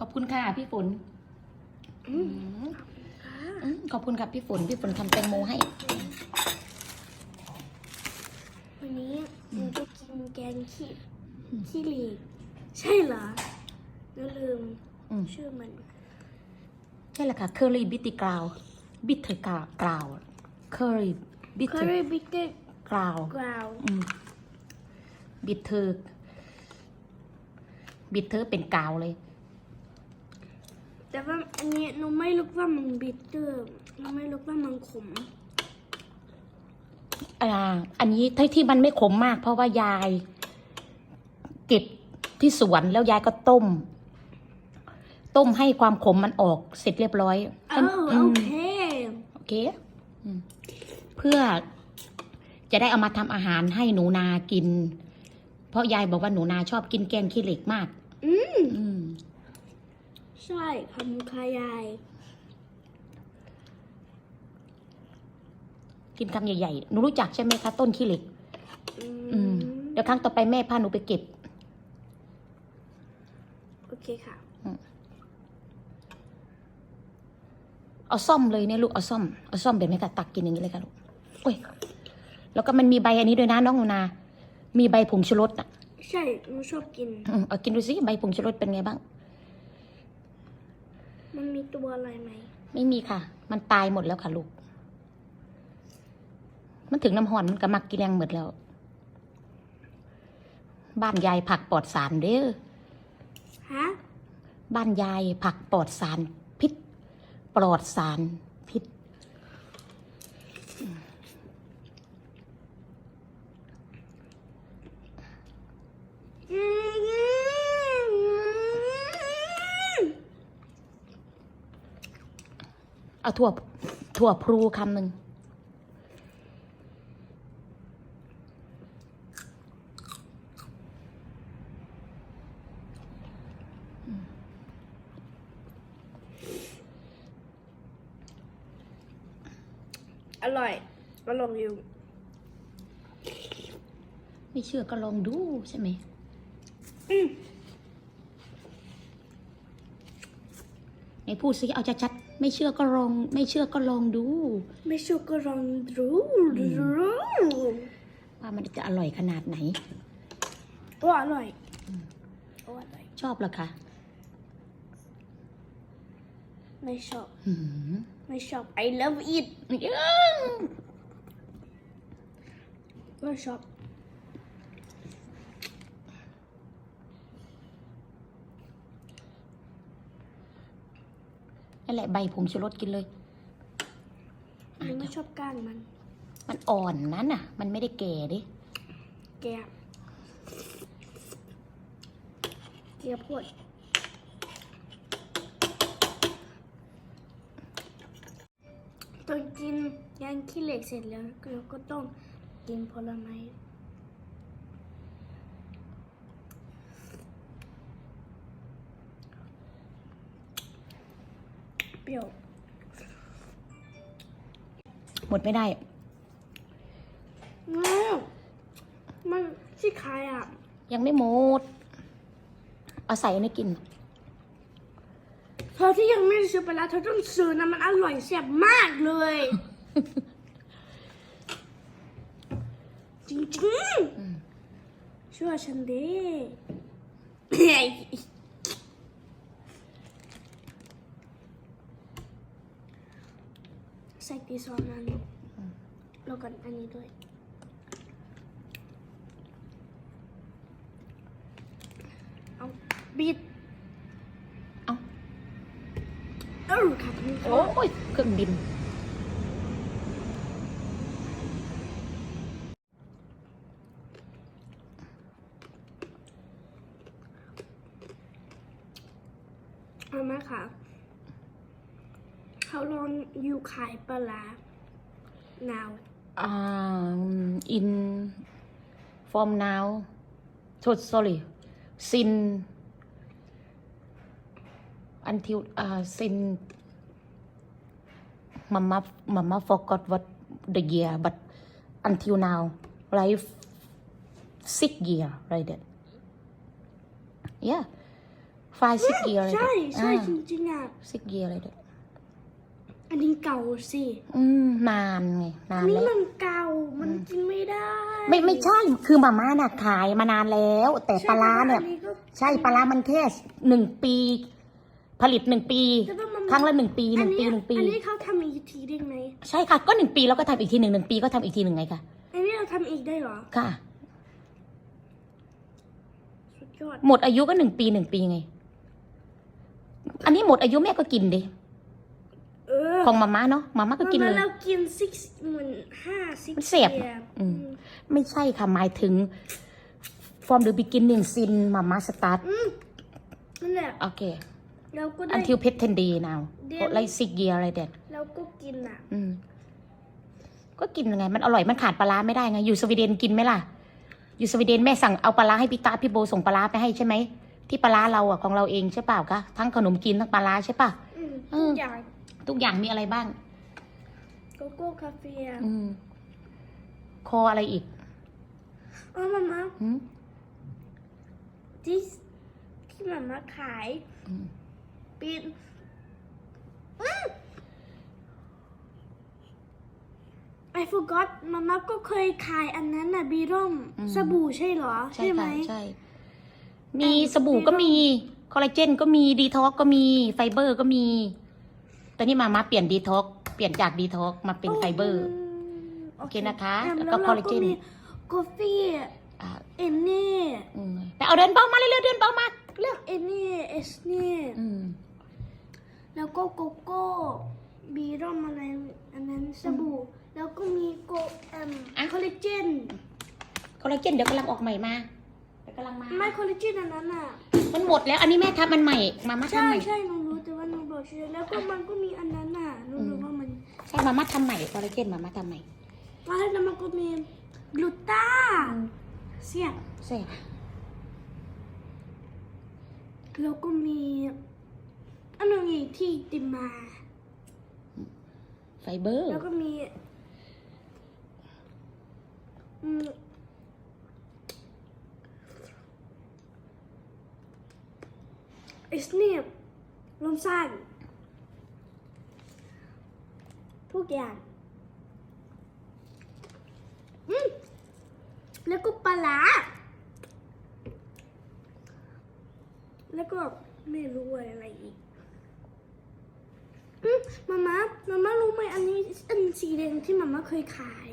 ขอบคุณค่ะพี่ฝนอืมอืมขอบคุณครับพี่ฝนพี่ฝนทำแตงโมให้ วันนี้หนูจะกินแกงขี้ขี้หลีกใช่เหรอหนูลืมอืมชื่อมันใช่แหละค่ะเคอรี่บิตติกราวบิทเทอร์กราวเคอรี่บิทเทอ curry ร์ bitter กราว ground บิทเทอร์บิทเทอร์เป็นกาวเลย แต่ว่าอันนี้หนูไม่รู้ว่ามัน bitter หนูไม่รู้ว่ามันขม อ่า อันนี้ที่ที่มันไม่ขมมาก เพราะว่ายาย เก็บที่สวนแล้วยายก็ต้ม ต้มให้ความขมมันออกเสร็จเรียบร้อยอ้าวอืโอมเคโอเคอืมเพื่อจะได้เอามาทำอาหารให้หนูนากิน เพราะยายบอกว่าหนูนาชอบกินแกงขี้เหล็กมาก อืม อืมใช่คำคายาย กินคำใหญ่ๆหนูรู้จักใช่ไหมคะต้นขี้เหล็ก อือืมมเดี๋ยวครั้งต่อไปแม่พาหนูไปเก็บ โอเคค่ะ เอาซ่อมเลยเนี่ยลูก เอาซ่อม เอาซ่อมเป็นไหมคะตักกินอย่างนี้เลยค่ะลูกโอ้ย แล้วก็มันมีใบอันนี้ด้วยนะน้องหนูนา มีใบผงชูรสอะ ใช่หนูชอบกิน อืมเอากินดูสิใบผงชูรสเป็นไงบ้าง มันมีตัวอะไรไหม ไม่มีค่ะ มันตายหมดแล้วค่ะลูก มันถึงน้ำหอนมันก็มักกินแรงหมดแล้ว บ้านยายผักปลอดสารเด้อ ฮะ บ้านยายผักปลอดสาร พิษ ปลอดสารพิษ อืม เอาถั่วถั่วพลูคำหนึ่งอร่อยอร่อยอยู่ไม่เชื่อก็ลองดูใช่ไหมอืมไหนพูดสิเอาชัดๆ ไม่เชื่อก็ลอง ไม่เชื่อก็ลองดู ไม่ชอบก็ลองดูดูว่ามันจะอร่อยขนาดไหนโอ้อร่อยโอ้อร่อย ชอบเหรอคะ ไม่ชอบหืมไม่ชอบ I love it ไม่ชอบ นั่นแหละใบผงชูรสกินเลยหนูไม่ชอบก้านมัน มันอ่อนนั่นน่ะ มันไม่ได้แก่ดิแกะเกียพูดตอนกินยางขี้เหล็กเสร็จแล้วเราก็ต้องกินผลไม้ เปรี้ยว หมดไม่ได้ว้าวมันที่คายอะ ยังไม่หมด เอาใส่ในกิน เธอที่ยังไม่ได้ซื้อไปแล้วเธอต้องซื้อนะมันอร่อยแซ่บมากเลย จริงอืมๆช่วยฉันดิ ใส่ตีซอนนั้นแล้วกันอันนี้ด้วยเอาบิดเอาเออค่ะคุณโอ้ยเครื่องบิน ขายปลาร้า now อ่า in from now so sorry sin until uh sin mama mama forgot what the year but until now right six year right that yeah ไฟซิกเกียร์อะไร ใช่ใช่จริงๆอ่ะ ซิกเกียร์ อะไรเด็กอันนี้เก่าสิอืมนานไงนาอันนนี้แล้ว มันเก่า มันกินไม่ได้ไม่ไม่ใช่คือมาม่าน่ะขายมานานแล้ว แต่ปลาร้าเนี่ยอัก็ ใช่ปลาร้ามันแค่หนึ่งปี ผลิตหนึ่งปี แต่ว่ามัน ครั้งละหนึ่งปีหนึ่งปีอัหนึ่งปี อันนี้เขาทำอีกทีได้ไหมใช่ค่ะก็หนึ่งปีแล้วก็ทำอีกทีหนึ่งหนึ่งปีก็ทำอีกทีหนึ่งไงคะอันนี้เราทำอีกได้เหรอ ค่ะ สุดยอด หมดอายุก็หนึ่งปีหนึ่งปีไง อันนี้หมดอายุแม่ก็กินดิเออ ของมาม่าเนาะมาม่าก็กินเลย เรากิน six เหมือนห้า six มันเสียบ year อืมไม่ใช่ค่ะหมายถึง from the beginning since mama start อืมนั่นแหละโอเค เราก็ได้ until pet ten day now เดือน like six year อะไรเด็ดเราก็กินอะ อืมก็กินยังไง มันอร่อยมันขาดปลาร้าไม่ได้ไง อยู่สวีเดนกินไหมล่ะ อยู่สวีเดนแม่สั่งเอาปลาร้าให้พี่ตาพี่โบส่งปลาร้าไปให้ใช่ไหมที่ปลาร้าเราอะของเราเองใช่เปล่าคะทั้งขนมจีนทั้งปลาร้าใช่ป่ะอืม เอทุอกอย่างทุกอย่างมีอะไรบ้าง โกโก้คาเฟ่อืม คออะไรอีกอ๋อมาม่าหืมที่ที่มาม่าขายอืมปีนอืม I forgot มาม่าก็เคยขายอันนั้นน่ะบีร่ม สบู่ใช่เหรอ ใช่ไหม ค่ะใช่ มีสบู่ก็มี คอลลาเจนก็มีดีท็อกก็มีไฟเบอร์ก็มี ตอนนี้มามาเปลี่ยนดีท็อกเปลี่ยนจากดีท็อกมาเป็นไฟเบอร์มโอเคนะคะอ่แล้วก็เราคอลลาเจนมีกาแฟอ่าเอนเน่อืมแต่เอาเดินเบามาเร็วๆเดินเบามาเร็วเอนเน่เอสเน่อืม แล้วก็โกโก้บีร่มอะไรอันนั้นสบู่ แล้วก็มีโกเอ็มคอลลาเจน คอลลาเจนเดี๋ยวกำลังออกใหม่มาเดี๋ยว กำลังมาไม่คอลลาเจนอันนั้นอะ มันหมดแล้ว อันนี้แม่ทำมันใหม่ มามาใช่ทำใหม่ใช่หนูรู้แต่ว่าหนูบอกชื่อแล้วก็มันก็มีอันนั้นอะหนูรู้ว่ามันใช่มามาทำใหม่คอลลาเจนมามาทำใหม่แล้วมันก็มีกลูต้าเสียบใช่แล้วก็มีอันนึงอีกที่ติมมาไฟเบอร์ แล้วก็มี อืมไอสเนียบลมสั้นทุกอย่าง อืมแล้วก็ปลาแล้วก็ไม่รู้อะไรอีกอืมมาม่ามาม่ารู้ไหมอันนี้อันสีแดงที่มาม่าเคยขาย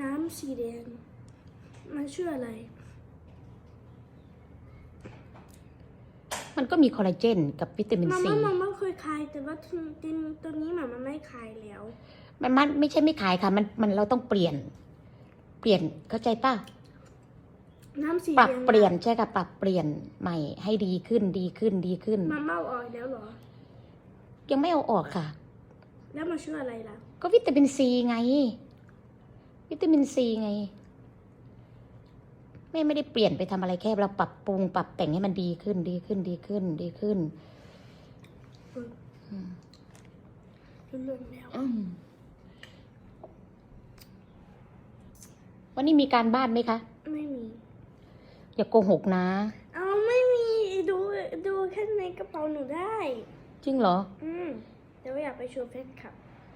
น้ำสีแดง มันชื่ออะไร มันก็มีคอลลาเจนกับวิตามินมาซีม่ามาม่าเคยขายแต่ว่าทีทีตัวนี้มาม่าไม่ขายแล้ว มันมันไม่ใช่ไม่ขายค่ะ มันมันเราต้องเปลี่ยน เปลี่ยนเข้าใจป่ะน้ำสีปรับแดงเปลี่ยนใช่ค่ะปรับเปลี่ยนใหม่ให้ดีขึ้นดีขึ้นดีขึ้น มาม่าเอาออกแล้วเหรอ ยังไม่เอาออกค่ะ แล้วมันชื่ออะไรล่ะ ก็วิตามินซีไง วิตามินซีไง แม่ไม่ได้เปลี่ยนไปทำอะไรแค่เราปรับปรุงปรับแต่งให้มันดีขึ้นดีขึ้นดีขึ้นดีขึ้นรู้เรื่องแล้วอืมวันนี้มีการบ้านไหมคะ ไม่มี อย่าโกหกนะ เอาไม่มีดูดูแค่ในกระเป๋าหนูได้ จริงเหรอ อืมแต่ว่าอยากไปโชว์แฟนคลับ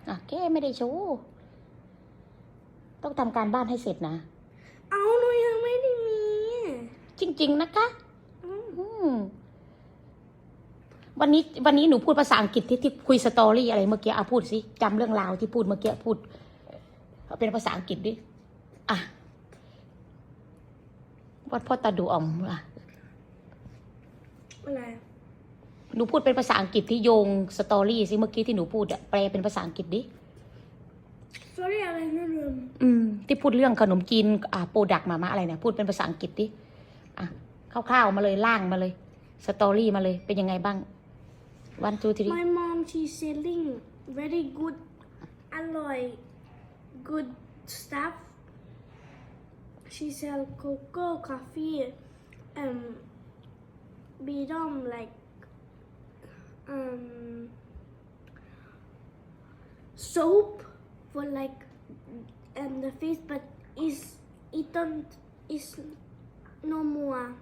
อะแกไม่ได้โชว์ ต้องทำการบ้านให้เสร็จนะ เอาหนูยังไม่ได้มี จริง ๆ นะคะอืมอืมวันนี้วันนี้หนูพูดภาษาอังกฤษที่ที่คุยสตอรี่อะไรเมื่อกี้อะพูดสิจำเรื่องราวที่พูดเมื่อกี้พูดเอาเป็นภาษาอังกฤษดิอะวัดพ่อตาดูอ่อมอะอะไร หนูพูดเป็นภาษาอังกฤษที่โยงสตอรี่สิเมื่อกี้ที่หนูพูดอะแปลเป็นภาษาอังกฤษดิ sorry อะไรไม่ลืมอืม ที่พูดเรื่องขนมจีนอ่าโปรดักมามาอะไรเนี่ยพูดเป็นภาษาอังกฤษดิอะคร่าวๆมาเลยล่างมาเลยสตอรี่มาเลยเป็นยังไงบ้าง one two three My mom she's selling very good อร่อย good stuff she sell cocoa coffee um bidom like um soap for like um the face but is it don't is no more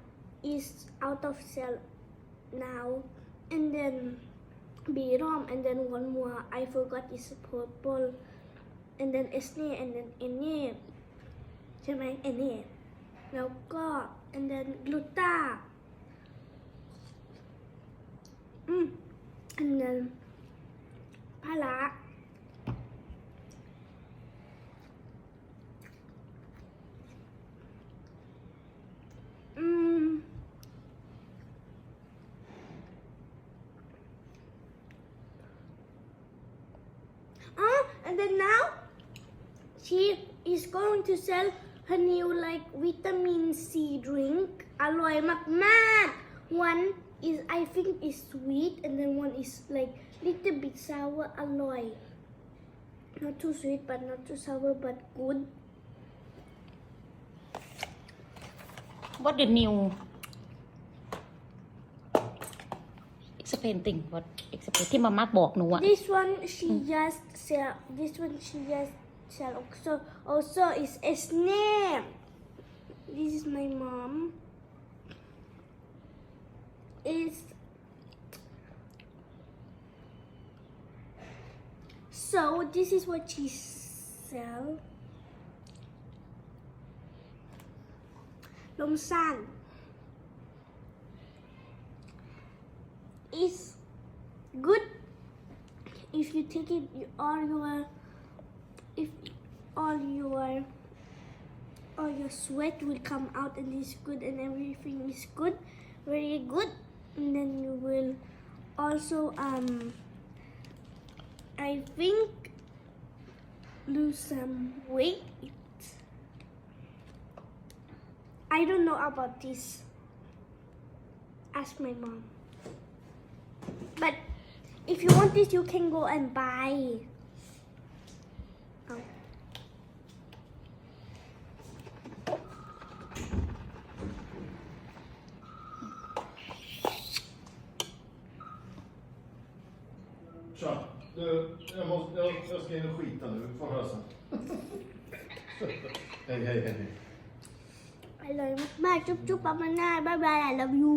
is out of sell now and then Birom and then one more I forgot is purple and then Esne and then Ene ใช่ไหม Ene แล้วก็ and then Gluta อืม and then พาระ and then now she is going to sell her new like vitamin C drink. Aloy Makmak. One is I think is sweet and then one is like little bit sour alloy. Not too sweet but not too sour but good. What the new explain thing what explain ที่มามาบอกหนูอะ This one she just sell. This one she just sell. Also, also is a snake. This is my mom. Is so. This is what she sell. ลมสั้น is good. If you take it all your if all your all your sweat will come out and it's good and everything is good very good and then you will also um I think lose some weight. I don't know about this. Ask my mom but if you want this, you can go and buy. Oh. ๆ Tja, du, jag, måste, jag, jag ska in och skita nu. Vi får höra sen. hej, hej, hej. hej. อร่อยมากๆจุ๊บๆปามาน่าบายบาย I love you